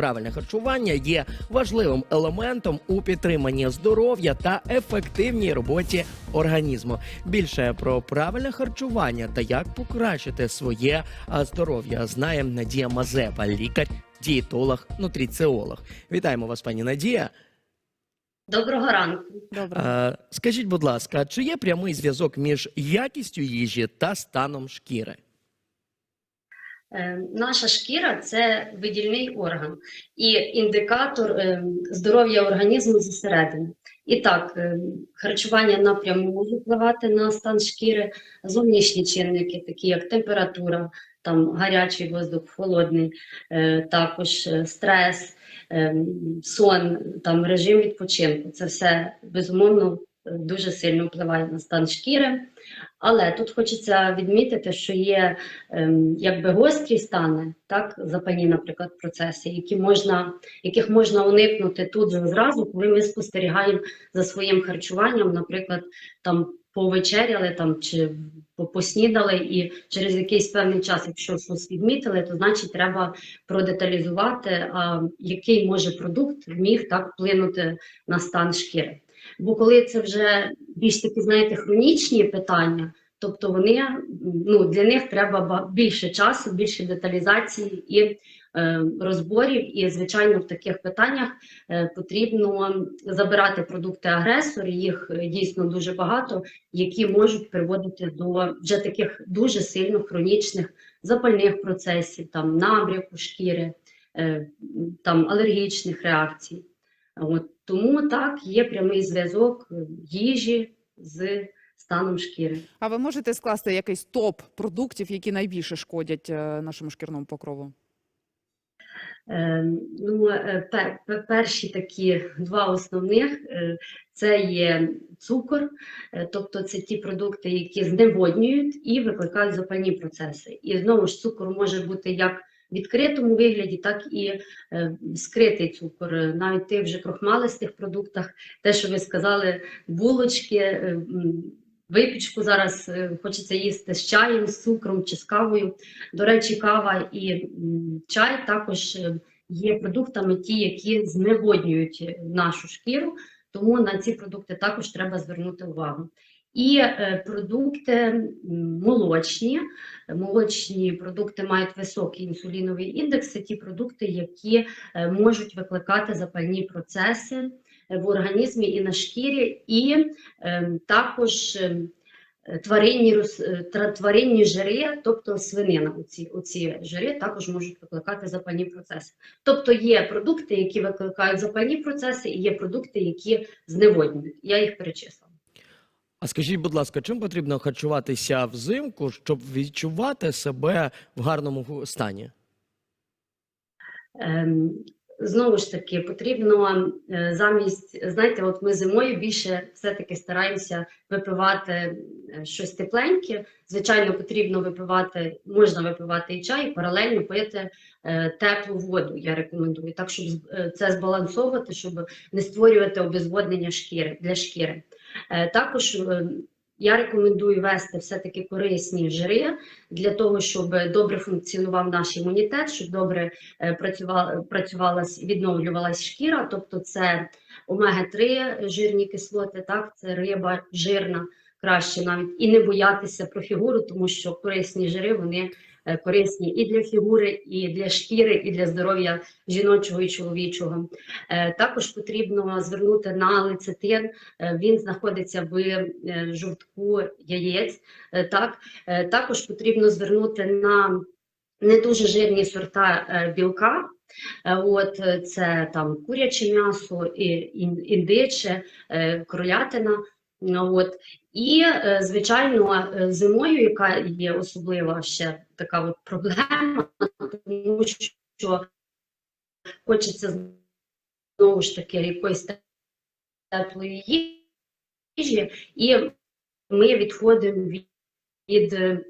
правильне харчування є важливим елементом у підтриманні здоров'я та ефективній роботі організму. Більше про правильне харчування та як покращити своє здоров'я знає Надія Мазепа, лікар, дієтолог, нутриціолог. Вітаємо вас, пані Надія. Доброго ранку. Добре. Е, Скажіть, будь ласка, чи є прямий зв'язок між якістю їжі та станом шкіри? Е, Наша шкіра це видільний орган і індикатор е, здоров'я організму зсередини. І так, е, харчування напряму може впливати на стан шкіри, зовнішні чинники, такі як температура, там гарячий воздух, холодний, також стрес, сон, там режим відпочинку. Це все безумовно дуже сильно впливає на стан шкіри. Але тут хочеться відмітити, що є ем, якби гострі стани, так, запальні, наприклад, процеси, які можна, яких можна уникнути тут же зразу, коли ми спостерігаємо за своїм харчуванням, наприклад, там повечеряли там чи по- поснідали, і через якийсь певний час, якщо щось відмітили, то значить треба продеталізувати, а, який може продукт міг так вплинути на стан шкіри. Бо коли це вже більш такі, знаєте, хронічні питання, тобто вони ну для них треба більше часу, більше деталізації і е, розборів. І звичайно, в таких питаннях е, потрібно забирати продукти агресора. Їх е, дійсно дуже багато, які можуть приводити до вже таких дуже сильно хронічних запальних процесів, там набряку шкіри, е, там алергічних реакцій. От тому так є прямий зв'язок їжі з станом шкіри. А ви можете скласти якийсь топ продуктів, які найбільше шкодять е, нашому шкірному покрову? Е, Ну, е, пе- пе- перші такі два основних е, це є цукор, тобто це ті продукти, які зневоднюють і викликають запальні процеси. І знову ж цукор може бути як відкритому вигляді, так і е, скритий цукор. Е, Навіть тих вже крохмалистих продуктах, те, що ви сказали, булочки. е, Випічку зараз хочеться їсти з чаєм, з цукром чи з кавою. До речі, кава і чай також є продуктами, ті, які зневоднюють нашу шкіру, тому на ці продукти також треба звернути увагу. І е, продукти молочні. Молочні продукти мають високий інсуліновий індекс. Це ті продукти, які е, можуть викликати запальні процеси е, в організмі і на шкірі, і також. Тваринні, тваринні жири, тобто свинина, оці, оці жири також можуть викликати запальні процеси. Тобто є продукти, які викликають запальні процеси, і є продукти, які зневоднюють. Я їх перечислила. А скажіть, будь ласка, чим потрібно харчуватися взимку, щоб відчувати себе в гарному стані? Ем, Знову ж таки, потрібно е, замість, знаєте, от ми зимою більше все-таки стараємося випивати е, щось тепленьке. Звичайно, потрібно випивати, можна випивати і чай, і паралельно пити е, теплу воду. Я рекомендую, так щоб е, це збалансовувати, щоб не створювати обезводнення шкіри для шкіри. Е, Також е, я рекомендую вести все-таки корисні жири для того, щоб добре функціонував наш імунітет, щоб добре е, працювала, працювалась, відновлювалась шкіра, тобто це омега-3 жирні кислоти, так, це риба жирна, краще навіть і не боятися про фігуру, тому що корисні жири вони корисні і для фігури, і для шкіри, і для здоров'я жіночого і чоловічого. Е, Також потрібно звернути на лецитин, Е, він знаходиться в е, жовтку яєць. Е, Так, Е, також потрібно звернути на не дуже жирні сорта е, білка. Е, От е, це там куряче м'ясо, індиче, е, кролятина. Ну, От. І, е, звичайно, е, зимою, яка є особлива ще така от проблема, тому що хочеться знову ж таки якоїсь теплої їжі, і ми відходимо від, від е,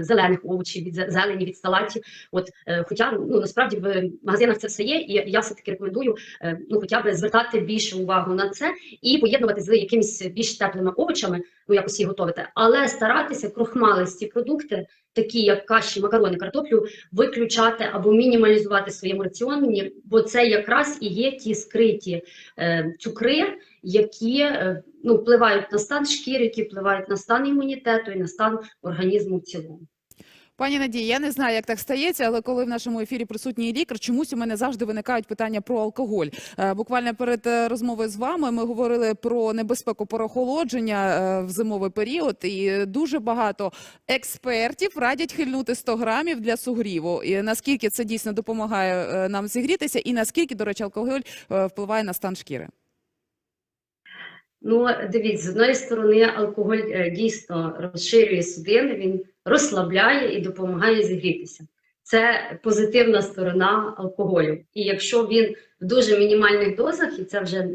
зелених овочів, від зелені, від салатів. От, е, хоча ну насправді в магазинах це все є, і я все таки рекомендую е, ну хоча б звертати більше увагу на це і поєднувати з якимись більш теплими овочами, ну якось їх готувати, але старатися крохмалисті продукти, такі як каші, макарони, картоплю, виключати або мінімалізувати в своєму раціоні, бо це якраз і є ті скриті е, цукри, які е, ну, впливають на стан шкіри, які впливають на стан імунітету і на стан організму в цілому. Пані Надії, я не знаю, як так стається, але коли в нашому ефірі присутній лікар, чомусь у мене завжди виникають питання про алкоголь. Е, Буквально перед е, розмовою з вами ми говорили про небезпеку переохолодження е, в зимовий період, і дуже багато експертів радять хильнути 100 грамів для сугріву. І наскільки це дійсно допомагає нам зігрітися, і наскільки, до речі, алкоголь впливає на стан шкіри? Ну, дивіться, з одної сторони, алкоголь е, дійсно розширює судини, він розслабляє і допомагає зігрітися. Це позитивна сторона алкоголю. І якщо він в дуже мінімальних дозах, і це вже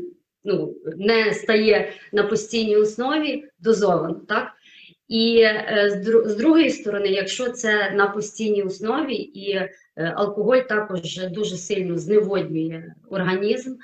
ну, не стає на постійній основі, дозовано, так? І е, з, другої сторони, якщо це на постійній основі, і е, алкоголь також дуже сильно зневоднює організм,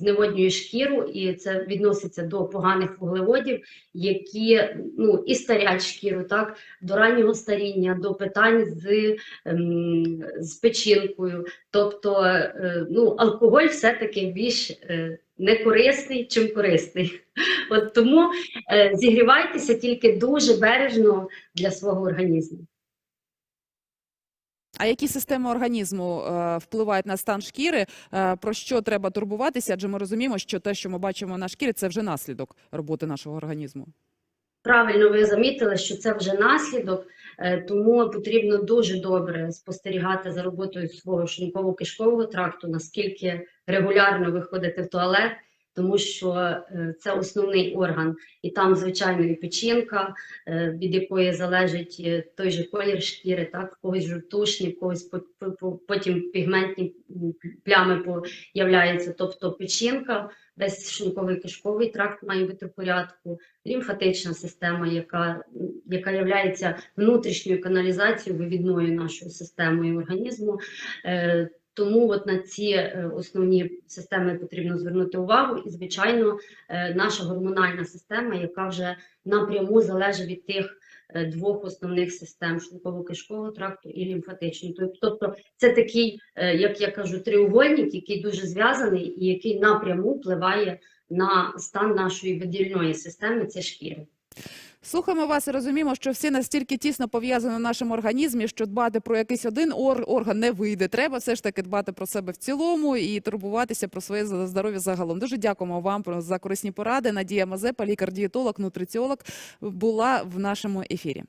зневоднює шкіру, і це відноситься до поганих вуглеводів, які ну і старять шкіру, так до раннього старіння, до питань з, ем, з печінкою. Тобто, е, ну алкоголь все-таки більш е, некорисний, чим корисний. От тому е, зігрівайтеся тільки дуже бережно для свого організму. А які системи організму е, впливають на стан шкіри? Е, про що треба турбуватися? Адже ми розуміємо, що те, що ми бачимо на шкірі, це вже наслідок роботи нашого організму. Правильно ви замітили, що це вже наслідок, е, тому потрібно дуже добре спостерігати за роботою свого шлунково-кишкового тракту, наскільки регулярно ви ходите в туалет, тому що е, це основний орган, і там, звичайно, і печінка, е, від якої залежить е, той же колір шкіри, так, в когось жовтушні, в когось по- по- по- потім пігментні плями появляються, тобто печінка, весь шлунковий кишковий тракт має бути в порядку. Лімфатична система, яка, яка є внутрішньою каналізацією, вивідною нашою системою організму. Тому от на ці е, основні системи потрібно звернути увагу. І, звичайно, е, наша гормональна система, яка вже напряму залежить від тих е, двох основних систем шлунково-кишкового тракту і лімфатичної. Тоб- Тобто це такий, як я кажу, треугольник, який дуже зв'язаний і який напряму впливає на стан нашої видільної системи, це шкіри. Слухаємо вас і розуміємо, що всі настільки тісно пов'язані в нашому організмі, що дбати про якийсь один орган не вийде. Треба все ж таки дбати про себе в цілому і турбуватися про своє здоров'я загалом. Дуже дякуємо вам за корисні поради. Надія Мазепа, лікар-дієтолог, нутриціолог, була в нашому ефірі.